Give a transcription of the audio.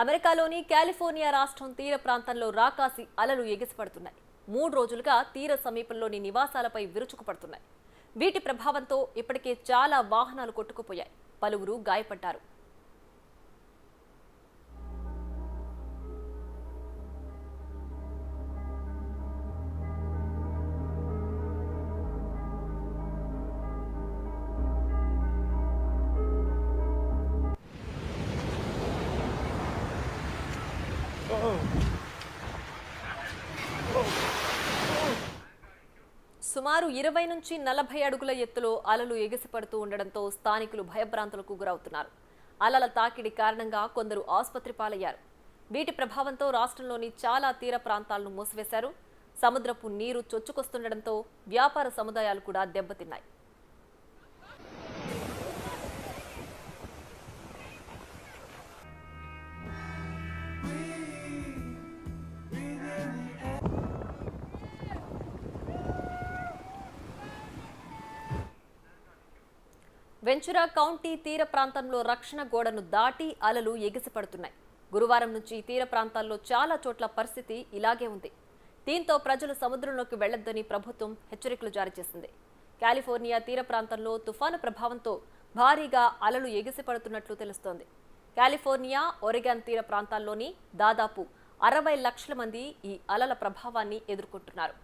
అమెరికాలోని కాలిఫోర్నియా రాష్ట్రం తీర ప్రాంతంలో రాకాసి అలలు ఎగిసిపడుతున్నాయి. మూడు రోజులుగా తీర సమీపంలోని నివాసాలపై విరుచుకుపడుతున్నాయి. వీటి ప్రభావంతో ఇప్పటికే చాలా వాహనాలు కొట్టుకుపోయాయి. పలువురు గాయపడ్డారు. సుమారు ఇరవై నుంచి నలభై అడుగుల ఎత్తులో అలలు ఎగిసిపడుతూ ఉండడంతో స్థానికులు భయభ్రాంతులకు గురవుతున్నారు. అలల తాకిడి కారణంగా కొందరు ఆసుపత్రి పాలయ్యారు. వీటి ప్రభావంతో రాష్ట్రంలోని చాలా తీర ప్రాంతాలను మూసివేశారు. సముద్రపు నీరు చొచ్చుకొస్తుండటంతో వ్యాపార సముదాయాలు కూడా దెబ్బతిన్నాయి. వెంచురా కౌంటీ తీర ప్రాంతంలో రక్షణ గోడను దాటి అలలు ఎగిసిపడుతున్నాయి. గురువారం నుంచి తీర ప్రాంతాల్లో చాలా చోట్ల పరిస్థితి ఇలాగే ఉంది. దీంతో ప్రజలు సముద్రంలోకి వెళ్ళొద్దని ప్రభుత్వం హెచ్చరికలు జారీ చేసింది. కాలిఫోర్నియా తీర ప్రాంతంలో తుఫాను ప్రభావంతో భారీగా అలలు ఎగిసిపడుతున్నట్లు తెలుస్తోంది. కాలిఫోర్నియా ఒరిగాన్ తీర ప్రాంతాల్లోని దాదాపు అరవై లక్షల మంది ఈ అలల ప్రభావాన్ని ఎదుర్కొంటున్నారు.